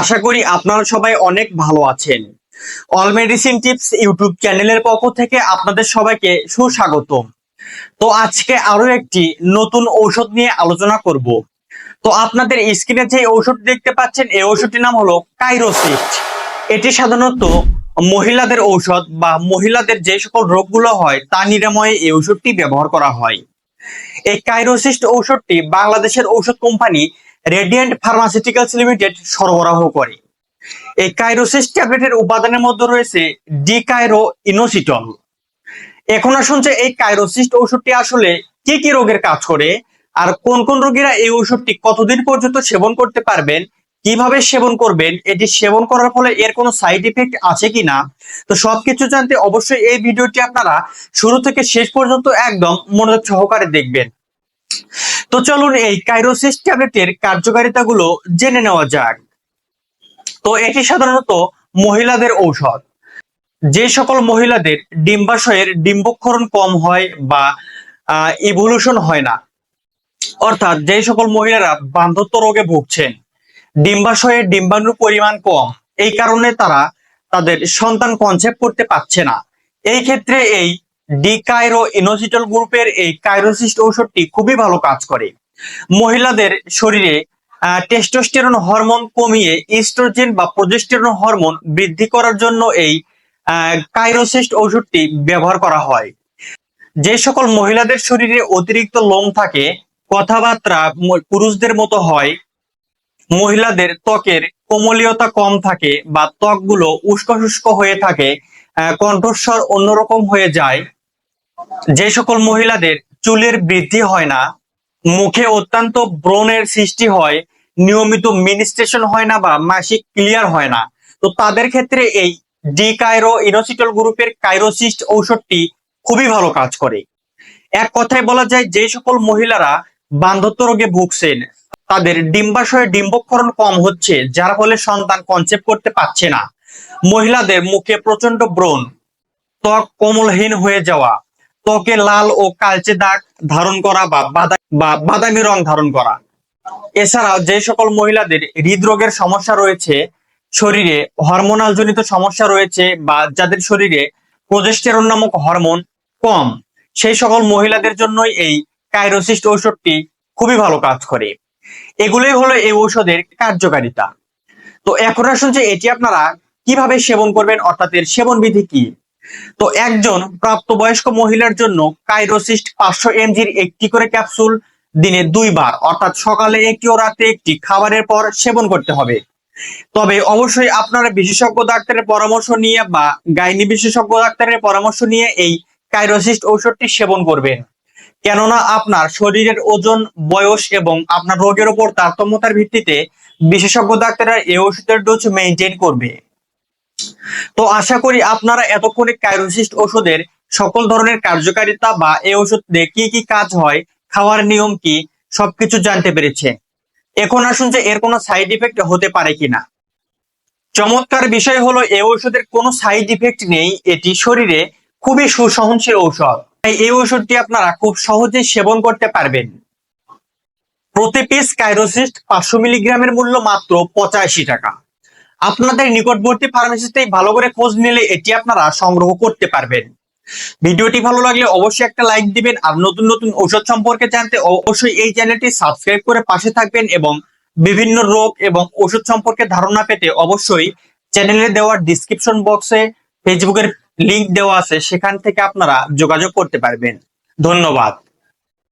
আশা করি আপনারা সবাই অনেক ভালো আছেন। অল মেডিসিন টিপস ইউটিউব চ্যানেলের পক্ষ থেকে আপনাদের সবাইকে সুস্বাগতম। তো আজকে আরও একটি নতুন ঔষধ নিয়ে আলোচনা করব। তো আপনাদের স্ক্রিনে যে ঔষধ দেখতে পাচ্ছেন, এই ঔষধটির নাম হলো কাইরোসিস্ট এটি সাধারণত মহিলাদের ঔষধ বা মহিলাদের যে সকল রোগগুলো হয়, তা নিরাময়ে এই ঔষধটি ব্যবহার করা হয়। এই কাইরোসিস্ট ঔষধটি বাংলাদেশের ঔষধ কোম্পানি রেডিয়েন্ট ফার্মাসিউটিক্যালস লিমিটেড সরবরাহ করে। এই কাইরোসিস ট্যাবলেটের উপাদানের মধ্যে রয়েছে ডিকাইরো ইনোসিটল এখন আসুন যে এই কাইরোসিস্ট ঔষধটি আসলে কি কি রোগের কাজ করে আর কোন কোন রোগীরা এই ঔষধটি কতদিন পর্যন্ত সেবন করতে পারবেন, কীভাবে সেবন করবেন, এটি সেবন করার ফলে এর কোনো সাইড ইফেক্ট আছে কিনা? তো সবকিছু জানতে অবশ্যই এই ভিডিওটি আপনারা শুরু থেকে শেষ পর্যন্ত একদম মনোযোগ সহকারে দেখবেন। তো চলুন এই কাইরোসিস ট্যাবলেটের কার্যকারিতাগুলো জেনে নেওয়া যাক। তো এটি সাধারণত মহিলাদের ঔষধ। যে সকল মহিলাদের ডিম্বাশয়ের ডিম্বক্ষরণ কম হয় বা ইভলিউশন হয় না। অর্থাৎ যে সকল মহিলারা বান্ধত্ব রোগে ভুগছেন ডিম্বাশয়ের ডিম্বাণুর পরিমাণ কম, এই কারণে তারা তাদের সন্তান কনসেপ্ট করতে পারছে না। এই ক্ষেত্রে এই ডিকাইরো ইনোসিটল গ্রুপের এই কাইরোসিস্ট ঔষধটি খুবই ভালো কাজ করে। মহিলাদের শরীরে টেস্টোস্টেরন হরমোন কমিয়ে ইস্ট্রোজেন বা প্রজেস্টেরন হরমোন বৃদ্ধি করার জন্য এই কাইরোসিস্ট ঔষধটি ব্যবহার করা হয়। যে সকল মহিলাদের শরীরে অতিরিক্ত লোম থাকে, কথাবার্তা পুরুষদের মতো হয়, মহিলাদের ত্বকের কোমলীয়তা কম থাকে বা ত্বকগুলো উস্কো শুষ্ক হয়ে থাকে কণ্ঠস্বর অন্যরকম হয়ে যায় যে সকল মহিলাদের চুলের বৃদ্ধি হয় না, মুখে অত্যন্ত ব্রণের সৃষ্টি হয়, নিয়মিত মিনিস্ট্রেশন হয় না বা মাসিক ক্লিয়ার হয় না, তো তাদের ক্ষেত্রে এই ডি কাইরো ইনোসিটল গ্রুপের কাইরোসিস্ট ঔষধটি খুবই ভালো কাজ করে। এক কথায় বলা যায়, যে সকল মহিলারা বান্ধত্ব রোগে ভুগছেন, তাদের ডিম্বাশয়ে ডিম্বক্ষরণ কম হচ্ছে, যার ফলে সন্তান কনসেপ্ট করতে পারছে না। মহিলাদের মুখে প্রচণ্ড ব্রণ, ত্বক কোমলহীন হয়ে যাওয়া ত্বকে লাল ও কালচে দাগ ধারণ করা বা বাদা, বা বাদামি রং ধারণ করা। এছাড়াও যে সকল মহিলাদের হৃদরোগের সমস্যা রয়েছে, শরীরে হরমোনাল জনিত সমস্যা রয়েছে বা যাদের শরীরে প্রজেস্টেরন নামক হরমোন কম, সেই সকল মহিলাদের জন্যই এই কাইরোসিস্ট ঔষধটি খুবই ভালো কাজ করে। এগুলোই হলো এই ঔষধের কার্যকারিতা। তো এখন আসুন যে এটি আপনারা কীভাবে সেবন করবেন, অর্থাৎ এর সেবন বিধি কি? তো একজন প্রাপ্তবয়স্ক মহিলার জন্য কাইরোসিস্ট পাঁচশো এমজির একটি করে ক্যাপসুল দিনে দুইবার। অর্থাৎ সকালে একটি ও রাতে একটি। খাবারের পর সেবন করতে হবে। তবে অবশ্যই আপনারা বিশেষজ্ঞ ডাক্তারের পরামর্শ নিয়ে বা গাইনি বিশেষজ্ঞ ডাক্তারের পরামর্শ নিয়ে এই কাইরোসিস্ট ঔষধটি সেবন করবেন। কেননা আপনার শরীরের ওজন, বয়স এবং আপনার রোগের উপর তারতম্যতার ভিত্তিতে বিশেষজ্ঞ ডাক্তাররা এই ওষুধের ডোজ মেনটেন করবে। তো আশা করি আপনারা এতক্ষণে কাইরোসিস্ট ওষুধের সকল ধরনের কার্যকারিতা বা এই ওষুধ দিয়ে কি কি কাজ হয়, খাওয়ার নিয়ম কি, সবকিছু জানতে পেরেছে। এখন আসুন যে এর কোনো সাইড ইফেক্ট হতে পারে কিনা। চমৎকার বিষয় হলো এই ওষুধের কোনো সাইড ইফেক্ট নেই, এটি শরীরে খুবই সুসহনশীল ঔষধ। তাই এই ওষুধটি আপনারা খুব সহজেই সেবন করতে পারবেন। প্রতি পিস কাইরোসিস্ট পাঁচশো মিলিগ্রামের মূল্য মাত্র পঁচাশি টাকা। আপনাদের নিকটবর্তী ফার্মেসিতেই ভালো করে খোঁজ নিলে এটি আপনারা সংগ্রহ করতে পারবেন। ভিডিওটি ভালো লাগলে অবশ্যই একটা লাইক দিবেন আর নতুন নতুন ঔষধ সম্পর্কে জানতে অবশ্যই এই চ্যানেলটি সাবস্ক্রাইব করে পাশে থাকবেন এবং বিভিন্ন রোগ এবং ওষুধ সম্পর্কে ধারণা পেতে অবশ্যই চ্যানেলে দেওয়ার ডিসক্রিপশন বক্সে ফেসবুকের লিংক দেওয়া আছে, সেখান থেকে আপনারা যোগাযোগ করতে পারবেন। ধন্যবাদ।